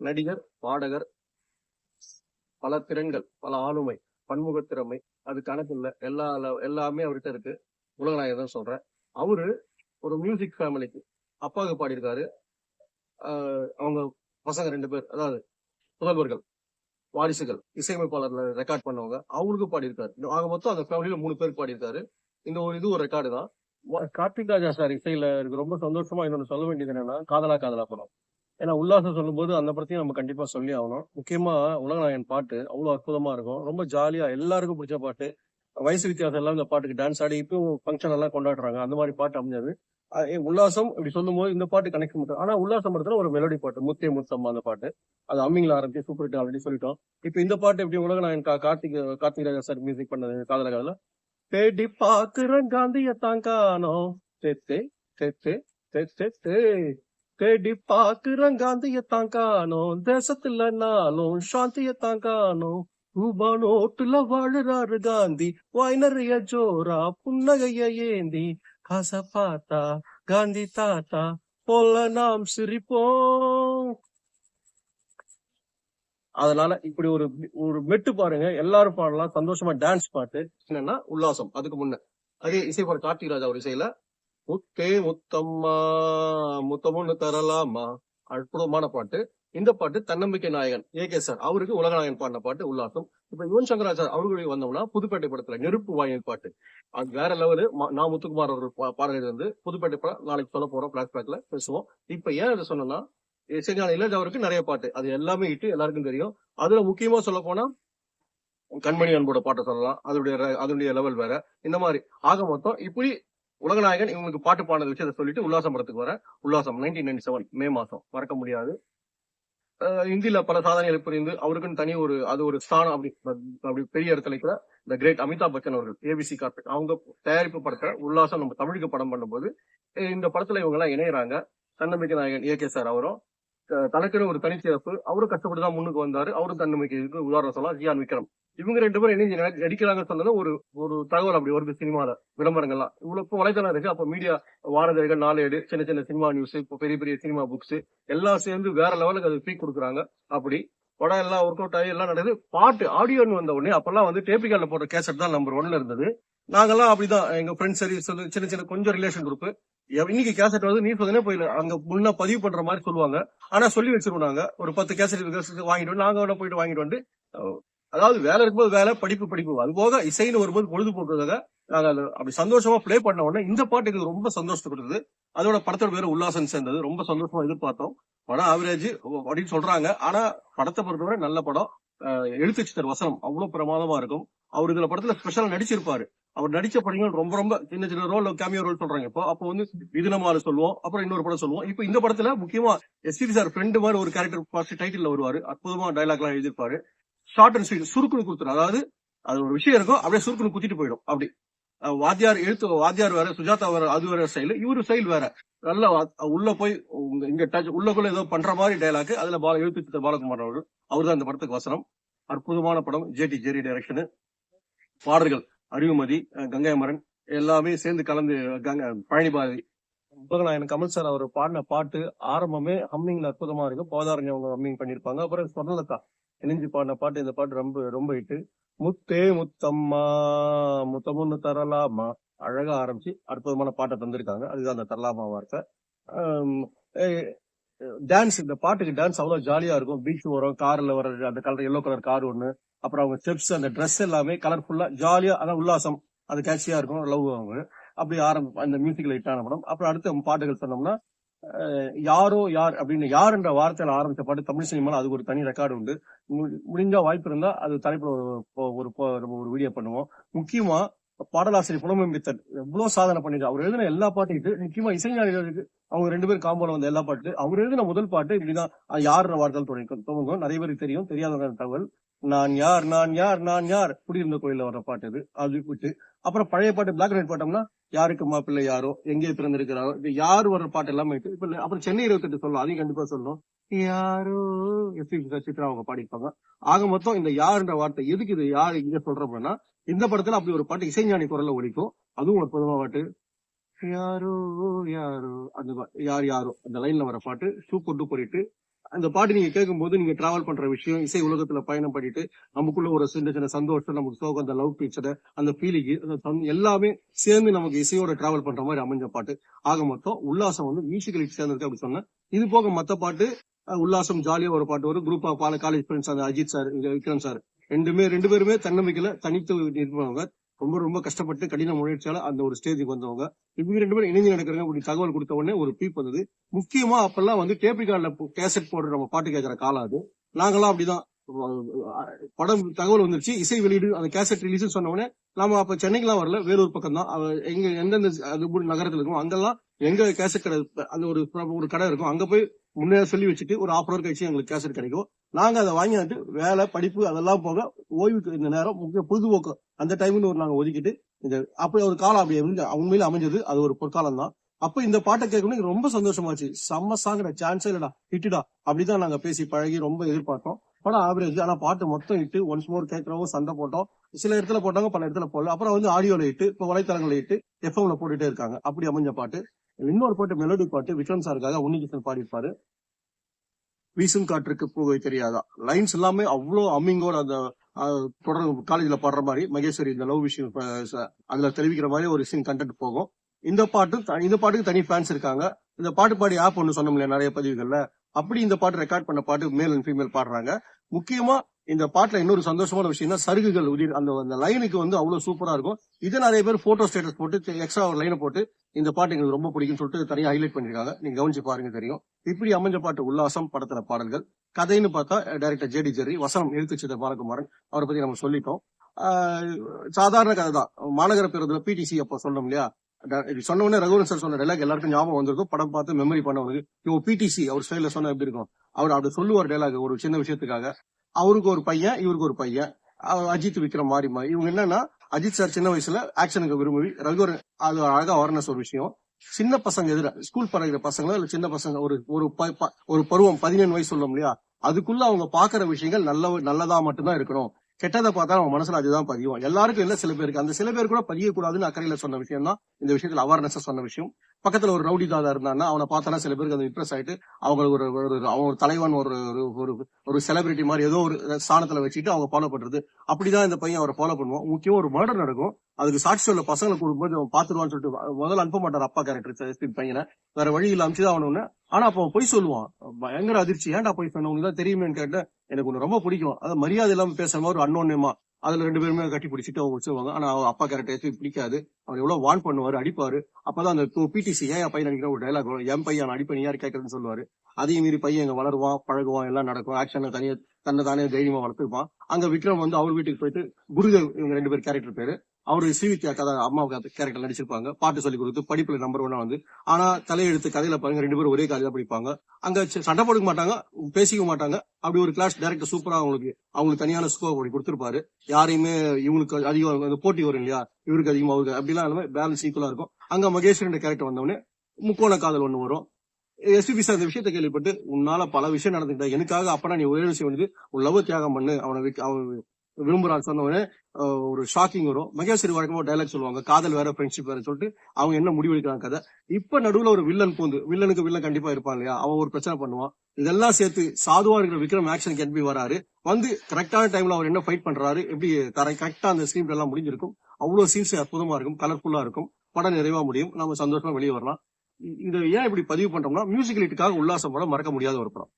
நடிகர் பாடகர் பல திறன்கள் பல ஆளுமை பன்முக திறமை அது கணக்கு இல்ல. எல்லா எல்லாமே அவர்கிட்ட இருக்கு. உலகநாயகர் தான் சொல்றேன். அவரு ஒரு மியூசிக் ஃபேமிலிக்கு அப்பாவுக்கு பாடியிருக்காரு. ஆஹ் அவங்க பசங்க ரெண்டு பேர் அதாவது புதல்வர்கள் வாரிசுகள் இசையமைப்பாளர்ல ரெக்கார்ட் பண்ணவங்க அவங்களுக்கு பாடியிருக்காரு. ஆக மொத்தம் அந்த ஃபேமிலியில மூணு பேர் பாடியிருக்காரு. இந்த ஒரு இது ஒரு ரெக்கார்டு தான். கார்த்திக் ராஜா சார் இசையில எனக்கு ரொம்ப சந்தோஷமா இன்னொன்று சொல்ல வேண்டியது என்னன்னா காதலா காதலா படம். ஏன்னா உல்லாசம் சொல்லும்போது அந்த படத்தையும் நம்ம கண்டிப்பா சொல்லி ஆகணும். முக்கியமா உலகநாயகன் பாட்டு அவ்வளவு அற்புதமா இருக்கும். ரொம்ப ஜாலியா எல்லாருக்கும் பிடிச்ச பாட்டு. வயசு வித்தியாசம் எல்லாம் இந்த பாட்டுக்கு டான்ஸ் ஆடி இப்போ ஃபங்க்ஷன் எல்லாம் கொண்டாடுறாங்க. அந்த மாதிரி பாட்டு அமைஞ்சது. உல்லாசம் இப்படி சொல்லும்போது இந்த பாட்டு கனெக்ட் பண்ணுறது ஆனா உல்லாசம் படத்துல ஒரு மெலடி பாட்டு. முத்தே முத்தம்மா அந்த பாட்டு. அது அம்மிங்ல ஆரம்பிச்சு சூப்பர் ஹிட் ஆல்ரெடி சொல்லிட்டோம். இப்போ இந்த பாட்டு எப்படி உலகநாயகன் கா- கார்த்திக் கார்த்திக் ராஜா சார் மியூசிக் பண்ணது காதல காதல தேடி பாக்குறேன் காந்திய தாங்கானோ தெத்தே தெத்தே தெத்தே தேடி பாக்குறேன் காந்திய தாங்கானோ தேசத்துல நாளும் சாந்தியத்தான் காணோம். ரூபா நோட்டுல வாழுறாரு காந்தி. வாய் நிறைய ஜோரா புன்னகைய ஏந்தி. காச பார்த்தா காந்தி தாத்தா போல நாம் சிரிப்போம். அதனால இப்படி ஒரு ஒரு மெட்டு பாருங்க. எல்லாரும் பாடலாம். சந்தோஷமா டான்ஸ் பாட்டு. என்னன்னா உல்லாசம். அதுக்கு முன்ன. அதே பாரு கார்த்திக் ராஜா ஒரு இசையில முத்தே முத்தம்மா முத்தமுன்னு தரலாமா? அற்புதமான பாட்டு. இந்த பாட்டு தன்னம்பிக்கை நாயகன் ஏ கே சார் அவருக்கு உலகநாயகன் பாடின பாட்டு உல்லாசம். இப்ப யுவன் சங்கராச்சார் அவர்களுக்கு வந்தோம்னா புதுப்பேட்டை படத்துல நெருப்பு வாயின் பாட்டு. அது வேற லெவலு. நான் முத்துக்குமார் அவர்கள் பா- வந்து புதுப்பேட்டை படம். நாளைக்கு சொல்ல போறோம் பிளாஷ்பேக்ல பேசுவோம். இப்ப ஏன் அதை சொன்னோம்னா இசைஞான இளையராஜா அவருக்கு நிறைய பாட்டு. அது எல்லாமே இட்டு எல்லாருக்கும் தெரியும். அதுல முக்கியமா சொல்ல போனா கண்மணி அன்போட பாட்டை சொல்லலாம். அதனுடைய அதனுடைய லெவல் வேற. இந்த மாதிரி. ஆக மொத்தம் இப்படி உலகநாயகன் இவங்களுக்கு பாட்டு பாடின விஷயத்த சொல்லிட்டு உல்லாசம் படத்துக்கு வர உல்லாசம் நைன்டீன் நைன்டி செவன் மே மாசம். மறக்க முடியாது. இந்தியில பல சாதனைகளை புரிந்து அவருக்குன்னு தனி ஒரு அது ஒரு ஸ்தானம் அப்படி அப்படி பெரிய இடத்துல இருக்கிற இந்த கிரேட் அமிதாப் பச்சன் அவர்கள் ஏபிசி கார்பெட் அவங்க தயாரிப்பு படத்தை உல்லாசம் நம்ம தமிழுக்கு படம் பண்ணும்போது இந்த படத்துல இவங்க எல்லாம் இணையறாங்க. தன்னம்பிக்கை நாயகன் ஏ கே சார் அவரும் தனக்குன்னு ஒரு தனிச்சிறப்பு அவரும் கஷ்டப்பட்டு தான் முன்னுக்கு வந்தாரு. அவரும் தன்னம்பிக்கைக்கு உதாரணம் சொல்லலாம். ஜியான் விக்ரம். இவங்க ரெண்டு பேரும் இணைஞ்சு நடிக்கிறாங்க சொன்னது ஒரு ஒரு தகவல் அப்படி வருது சினிமால விளம்பரங்கள்லாம். இவ்வளவு இப்போ வலைத்தளம் இருக்கு. அப்ப மீடியா வாரதழிகள் நாளேடு சின்ன சின்ன சினிமா நியூஸ் இப்போ பெரிய பெரிய சினிமா புக்ஸ் எல்லாம் சேர்ந்து வேற லெவலுக்கு அது பீக் கொடுக்குறாங்க. அப்படி படம் எல்லாம் ஒர்க் அவுட் ஆகி எல்லாம் நடக்குது. பாட்டு ஆடியோன்னு வந்த உடனே அப்பெல்லாம் வந்து டேபிகால போட்ட கேசட் தான் நம்பர் ஒன்ல இருந்தது. நாங்கெல்லாம் அப்படிதான். எங்க ஃப்ரெண்ட்ஸ் சரி சொல்லு சின்ன சின்ன கொஞ்சம் ரிலேஷன் குரூப் இன்னைக்கு கேசட் வந்து நீ சொன்னே போயில அங்க முன்ன பதிவு பண்ற மாதிரி சொல்லுவாங்க. ஆனா சொல்லி வச்சிருவோம் நாங்க. ஒரு பத்து கேசட் வாங்கிட்டு வந்து நாங்க வேணா போயிட்டு வாங்கிட்டு வந்து அதாவது வேலை இருக்கும்போது வேலை படிப்பு படிப்பு. அது போக இசைன்னு வரும்போது பொழுதுபோக்குறதுக்காக நாங்க அது அப்படி சந்தோஷமா பிளே பண்ண உடனே இந்த பாட்டு எங்களுக்கு ரொம்ப சந்தோஷத்தை கொடுத்தது. அதோட படத்தோட பேரு உல்லாசம் சேர்ந்தது. ரொம்ப சந்தோஷமா எதிர்பார்த்தோம். படம் ஆவரேஜ் அப்படின்னு சொல்றாங்க. ஆனா படத்தை பொறுத்தவரை நல்ல படம். அஹ், எழுத்து வசனம் அவ்வளவு பிரமாதமா இருக்கும். அவர் இதுல படத்துல ஸ்பெஷலா நடிச்சிருப்பாரு. அவர் நடிச்ச படங்கள் ரொம்ப ரொம்ப சின்ன சின்ன ரோல் கேமியோ ரோல் சொல்றாங்க. இப்போ அப்போ வந்து இது சொல்லுவோம் அப்புறம் இன்னொரு படம் சொல்லுவோம். இப்போ இந்த படத்துல முக்கியமா எஸ்பிபி சார் ஃப்ரெண்டு மாதிரி ஒரு கேரக்டர் ஃபர்ஸ்ட் டைட்டில் வருவாரு. அற்புதமா டைலாக் எல்லாம் எழுதியிருப்பாரு. ஷார்ட் அண்ட் ஸ்வீட் சுருக்குன்னு கொடுத்துரு. அதாவது அது ஒரு விஷயம் இருக்கும் அப்படியே சுருக்குன்னு குத்திட்டு போயிடும். அப்படி. வாத்தியார் எழுத்து வாத்தியார் வேற சுஜாதா வேற அது வேற ஸ்டைல் இவரு ஸ்டைல் வேற. நல்ல உள்ள போய் உங்க- இங்க டச் உள்ளக்குள்ள ஏதோ பண்ற மாதிரி டைலாக் அதுல பால எழுத்து பாலகுமார் அவர்கள் அவர் தான் இந்த படத்துக்கு வசனம். அற்புதமான படம் ஜேடி ஜெரி டைரக்ஷனு பாடல்கள் அறிவுமதி அஹ் கங்கை எல்லாமே சேர்ந்து கலந்து கங்க பழனி பாரதி உலகநாயகன் கமல் சார் அவர் பாடின பாட்டு ஆரம்பமே ஹம்மிங்ல அற்புதமா இருக்கும். போதாரங்க அவங்க ஹம்மிங் பண்ணிருப்பாங்க. அப்புறம் சொர்ணலதா இணைஞ்சு பாடின பாட்டு இந்த பாட்டு ரொம்ப ரொம்ப ஹிட்டு முத்தே முத்தம்மா முத்தமுன்னு தரலாமா? அழகா ஆரம்பிச்சு அற்புதமான பாட்டை தந்திருக்காங்க. அதுதான் அந்த தரலாமா வார்த்தை. டான்ஸ் இந்த பாட்டுக்கு டான்ஸ் அவ்வளவு ஜாலியா இருக்கும். பீச் வரும் கார்ல வர அந்த கலர் எல்லோ கலர் கார் ஒண்ணு. அப்புறம் அவங்க ஸ்டெப்ஸ் அந்த ட்ரெஸ் எல்லாமே கலர்ஃபுல்லா ஜாலியா அதான் உல்லாசம். அது கேட்சியா இருக்கும் லவ் அவங்க. அப்படி ஆரம்பி அந்த மியூசிக்ல ஹிட்டான படம். அப்புறம் அடுத்த பாட்டுகள் சொன்னோம்னா யாரோ யார் அப்படின்னு யார் என்ற வார்த்தையில ஆரம்பிச்ச பாட்டு தமிழ் சினிமால அதுக்கு ஒரு தனி ரெக்கார்டு உண்டு. முடிஞ்சா வாய்ப்பு இருந்தா அது தலைப்புல ஒரு ஒரு- ஒரு வீடியோ பண்ணுவோம். முக்கியமா பாடலாசிரியர் புலமைப்பித்தன் எவ்வளவு சாதனை பண்ணிருக்காரு அவர் எழுதின எல்லா பாட்டுக்கு முக்கியமா இசைஞானிகளுக்கு அவங்க ரெண்டு பேரும் காம்போல வந்த எல்லா பாட்டு அவர் எழுதின முதல் பாட்டு இப்படிதான். அது யார் வார்த்தை தொடங்கும் துவங்கும் நிறைய பேருக்கு தெரியும் தெரியாதவங்க தகவல். நான் யார் நான் யார் நான் யார்? குடியிருந்த கோயில வர்ற பாட்டு இது அது விட்டு அப்புறம் பழைய பாட்டு பிளாக் அண்ட் ஒயிட் பாட்டோம்னா யாருக்கு மாப்பிள்ளை யாரோ எங்கே பிறந்திருக்கிறாரோ இது யார் வர்ற பாட்டு எல்லாமே இப்ப அப்புறம் சென்னை இருபத்தெட்டு சொல்லலாம் அதையும் கண்டிப்பா சொல்லணும். யாரோ? எஸ்பி சித்ரா அவங்க பாடிப்பாங்க ஆக மொத்தம் இந்த யாருன்ற வார்த்தை எதுக்கு இது யார் இங்க சொல்றோம்னா இந்த படத்துல அப்படி ஒரு பாட்டு இசைஞானி குரல்ல ஒழிக்கும் அதுவும் ஒரு பொதுவா பாட்டு. யாரோ? யாரோ? அந்த யார் யாரோ. அந்த லைன்ல வர பாட்டு சூப்பர் டூப்பர் போயிட்டு அந்த பாட்டு நீங்க கேட்கும்போது நீங்க டிராவல் பண்ற விஷயம் இசை உலகத்துல பயணம் பண்ணிட்டு நமக்குள்ள ஒரு சின்ன சின்ன சந்தோஷம் நமக்கு சோகம் அந்த லவ் பிக்சர் அந்த ஃபீலிங் எல்லாமே சேர்ந்து நமக்கு இசையோட டிராவல் பண்ற மாதிரி அமைஞ்ச பாட்டு. ஆக மொத்தம் உல்லாசம் வந்து மியூசிக்கல் சேர்ந்திருக்கு அப்படி சொன்னேன். இது போக மத்த பாட்டு உல்லாசம் ஜாலியா ஒரு பாட்டு வரும். குரூப் பால காலேஜ் ஃப்ரெண்ட்ஸ் அந்த அஜித் சார் விக்ரம் சார். ரெண்டுமே ரெண்டு பேருமே தன்னம்பிக்கையில தனித்து இருப்பவங்க ரொம்ப ரொம்ப கஷ்டப்பட்டு கடின முயற்சியால அந்த ஒரு ஸ்டேஜுக்கு வந்தவங்க. இவங்க ரெண்டு பேரும் இணைஞ்சு நடக்கிறாங்க அப்படி தகவல் கொடுத்த உடனே ஒரு பீப் வந்தது. முக்கியமா அப்பெல்லாம் வந்து டேபி கார்டில் கேசட் போடுற நம்ம பாட்டு கேட்கற காலம் அது. நாங்களாம் அப்படிதான். படம் தகவல் வந்துருச்சு. இசை வெளியீடு அந்த கேசட் ரிலீஸ் சொன்ன உடனே நாம அப்ப சென்னைக்குலாம் வரல. வேலூர் பக்கம் தான் எங்க எந்தெந்த அது நகரத்துல இருக்கும் அங்கெல்லாம் எங்க கேசட் கடை அந்த ஒரு ஒரு கடை இருக்கும். அங்க போய் முன்னே சொல்லி வச்சுட்டு ஒரு ஆஃப் ஹவர் கழிச்சு எங்களுக்கு கேசட் கிடைக்கும். நாங்க அதை வாங்கி வந்து வேலை படிப்பு அதெல்லாம் போக ஓய்வுக்கு இந்த நேரம் முக்கிய பொழுதுபோக்கு அந்த டைம்னு ஒரு நாங்க ஒதுக்கிட்டு இந்த அப்படி ஒரு காலம் அப்படி உண்மையில அமைஞ்சது. அது ஒரு பொற்காலம் தான். அப்ப இந்த பாட்டை கேட்கணும் எனக்கு ரொம்ப சந்தோஷமாச்சு. செம்ம சாங்கடா சான்ஸே இல்லடா ஹிட்டுடா அப்படிதான் நாங்க பேசி பழகி ரொம்ப எதிர்பார்த்தோம். படம் ஆவரேஜ் ஆனா பாட்டு மொத்தம் இட்டு ஒன்ஸ் மோர் கேட்கறவங்க சண்டை போட்டோம். சில இடத்துல போட்டாங்க பல இடத்துல போடல. அப்புறம் வந்து ஆடியோல இட்டு இப்ப வலைத்தளங்களை இட்டு எஃப்எம்ல போட்டுட்டே இருக்காங்க. அப்படி அமைஞ்ச பாட்டு. இன்னொரு பாட்டு மெலோடி பாட்டு விக்ரம் சாருக்காக உன்னிகிருஷ்ணன் பாடியிருப்பாரு. வீசும் காற்றுக்கு போகவே தெரியாதா? லைன்ஸ் எல்லாமே அவ்வளோ அம்மிங்கோட அந்த தொடர் காலேஜ்ல பாடுற மாதிரி மகேஸ்வரி இந்த லவ் விஷயம் அதில் அதுல தெரிவிக்கிற மாதிரி ஒரு சீன் கண்டென்ட் போகும். இந்த பாட்டு த- இந்த பாட்டுக்கு தனி ஃபேன்ஸ் இருக்காங்க. இந்த பாட்டு பாடி ஆப் ஒன்று சொன்னோம் இல்லையா நிறைய பதிவுகள்ல. அப்படி இந்த பாட்டு ரெக்கார்ட் பண்ண பாட்டு மேல் அண்ட் ஃபீமேல் பாடுறாங்க. முக்கியமா இந்த பாட்டுல இன்னொரு சந்தோஷமான விஷயம்னா சருகுகள் உதிர் அந்த அந்த லைனுக்கு வந்து அவ்வளவு சூப்பரா இருக்கும். இதை நிறைய பேர் போட்டோ ஸ்டேட்டஸ் போட்டு எக்ஸ்ட்ரா ஒரு லைனை போட்டு இந்த பாட்டு எங்களுக்கு ரொம்ப பிடிக்கும்னு சொல்லிட்டு தனியாக ஹைலைட் பண்ணிருக்காங்க நீங்க கவனிச்சு பாருங்க தெரியும். இப்படி அமைஞ்ச பாட்டு உல்லாசம் படத்துல பாடல்கள். கதைன்னு பார்த்தா டைரக்டர் ஜேடி ஜெர்ரி வசனம் சித்த பாலகுமாரன் அவரை பத்தி நம்ம சொல்லிட்டோம். சாதாரண கதை தான். மாநகர பேருந்துல பிடிசி அப்ப சொன்னோம் இல்லையா? சொன்ன உடனே ரகுவன் சார் சொன்ன டைலாக் எல்லாருக்கும் ஞாபகம் வந்திருக்கும். படம் பார்த்து மெமரி பண்ணவனுக்கு இவங்க பிடிசி அவர் ஸ்டைல சொன்னா எப்படி இருக்கும்? அவர் அப்படி சொல்லுவார் டைலாக் ஒரு சின்ன விஷயத்துக்காக. அவருக்கு ஒரு பையன் இவருக்கு ஒரு பையன். அவர் அஜித் விக்ரம் மாறி மாறி. இவங்க என்னன்னா அஜித் சார் சின்ன வயசுல ஆக்ஷனுக்கு விரும்பி ரகுவர் அது அழகா அவேர்னஸ் ஒரு விஷயம். சின்ன பசங்க எதிர ஸ்கூல் படிக்கிற பசங்களோ இல்ல சின்ன பசங்க ஒரு ஒரு ப- ப- ஒரு பருவம் பதினேழு வயசு சொல்லும் இல்லையா? அதுக்குள்ள அவங்க பாக்குற விஷயங்கள் நல்ல நல்லதா மட்டும்தான் இருக்கணும். கெட்டதை பார்த்தா அவன் மனசுல அதுதான் பதியும் எல்லாருக்கும் இல்ல சில பேருக்கு. அந்த சில பேர் கூட பதியக்கூடாதுன்னு அக்கறையில சொன்ன விஷயம் தான் இந்த விஷயத்துல அவேர்னஸ் சொன்ன விஷயம். பக்கத்துல ஒரு ரவுடி தாதா இருந்தான்னா அவனை பார்த்தானா சில பேருக்கு அது இம்ப்ரெஸ் ஆயிட்டு அவங்களுக்கு ஒரு ஒரு அவன் ஒரு தலைவன் ஒரு ஒரு- ஒரு ஒரு செலிபிரிட்டி மாதிரி ஏதோ ஒரு ஸ்தானத்துல வச்சுட்டு அவங்க ஃபாலோ பண்றது. அப்படிதான் இந்த பையன் அவரை ஃபாலோ பண்ணுவான். முக்கியம் ஒரு மர்டர் நடக்கும். அதுக்கு சாட்சி சொல்ல பசங்களை கூடும்போது அவன் பாத்துருவான்னு சொல்லிட்டு முதல்ல அனுப்ப மாட்டார் அப்பா கேரக்டர் பையனை. வேற வழி இல்ல அமிச்சுதான் அவனு ஆனா அப்ப அவன் பொய் சொல்லுவான். பயங்கர அதிர்ச்சி. ஏன்டா பொய் சொன்ன? உனக்கு தான் தெரியுமேன்னு கேட்டேன். எனக்கு ஒன்று ரொம்ப பிடிக்கும். அது மரியாதை இல்லாம பேசுற மாதிரி ஒரு அன்னோன்யமா அதுல ரெண்டு பேருமே கட்டி பிடிச்சிட்டு அவங்க வச்சுருவாங்க ஆனா அவங்க அப்பா கேரக்டர் பிடிக்காது. அவர் எவ்வளவு வான் பண்ணுவாரு அடிப்பாரு. அப்பதான் அந்த பிடிசி ஏன் பையன் நினைக்கிற ஒரு டைலாக் வரும். என் பையன் அடிப்பேன் யார்? கேட்கறதுன்னு சொல்லுவாரு. அதையும் மீறி பையன் இங்க வளருவான் பழகுவான் எல்லாம் நடக்கும். ஆக்ஷன் தனியா தன்னை தானே தைரியமா வளர்த்துப்பான். அங்க விக்ரம் வந்து அவர் வீட்டுக்கு போயிட்டு குருதேவ் இவங்க ரெண்டு பேர் கேரக்டர் பேரு. அவரு சிவித்யா கதை அம்மாவுக்கு கேரக்டர் நடிச்சிருப்பாங்க. பாட்டு சொல்லி கொடுத்து படிப்புல நம்பர் ஒன்னா வந்து ஆனா தலையெழுத்து கதையில பாருங்க ரெண்டு பேரும் ஒரே காலேஜ் படிப்பாங்க. அங்க சண்டை போடுக்க மாட்டாங்க பேசிக்க மாட்டாங்க. அப்படி ஒரு கிளாஸ் டேரக்டர் சூப்பரா அவங்களுக்கு அவங்களுக்கு தனியான ஸ்கோப் அப்படி கொடுத்துருப்பாரு. யாரையுமே இவங்களுக்கு அதிகம் அந்த போட்டி வரும் இல்லையா? இவருக்கு அதிகமா அவருக்கு அப்படிலாம் இல்லாம பேலன்ஸ் ஈக்குவலா இருக்கும். அங்க மகேஸ்வரன் கேரக்டர் வந்தவொடனே முக்கோண காதல் ஒண்ணு வரும். எஸ்பிபி சார் இந்த விஷயத்தை கேள்விப்பட்டு உன்னால பல விஷயம் நடந்துக்கிட்ட எனக்காக அப்பனா நீ உயர்வு செய்ய வந்து உன் லவ் தியாகம் பண்ணு அவனை அவன் விரும்புறாங்க சொன்ன ஒரு ஷாக்கிங் வரும். மகேஸ்வரி வழக்கமா டைலாக் சொல்லுவாங்க. காதல் வேற ஃப்ரெண்ட்ஷிப் வேற சொல்லிட்டு அவங்க என்ன முடிவெடுக்கிறாங்க கதை. இப்ப நடுவுல ஒரு வில்லன் பூந்து வில்லனுக்கு வில்லன் கண்டிப்பா இருப்பான் இல்லையா? அவன் ஒரு பிரச்சனை பண்ணுவான். இதெல்லாம் சேர்த்து சாதுவா இருக்கிற விக்ரம் ஆக்ஷன் கிளம்பி வராரு. வந்து கரெக்டான டைம்ல அவர் என்ன ஃபைட் பண்றாரு எப்படி தர கரெக்டா அந்த சீன் எல்லாம் முடிஞ்சிருக்கும். அவ்வளவு சீன்ஸ் அற்புதமா இருக்கும் கலர்ஃபுல்லா இருக்கும். படம் நிறைவா முடியும். நம்ம சந்தோஷமா வெளியே வரலாம். இதை ஏன் இப்படி பதிவு பண்றோம்னா மியூசிக்கலிட்டுக்காக உல்லாசம் படம் மறக்க முடியாத ஒரு படம்.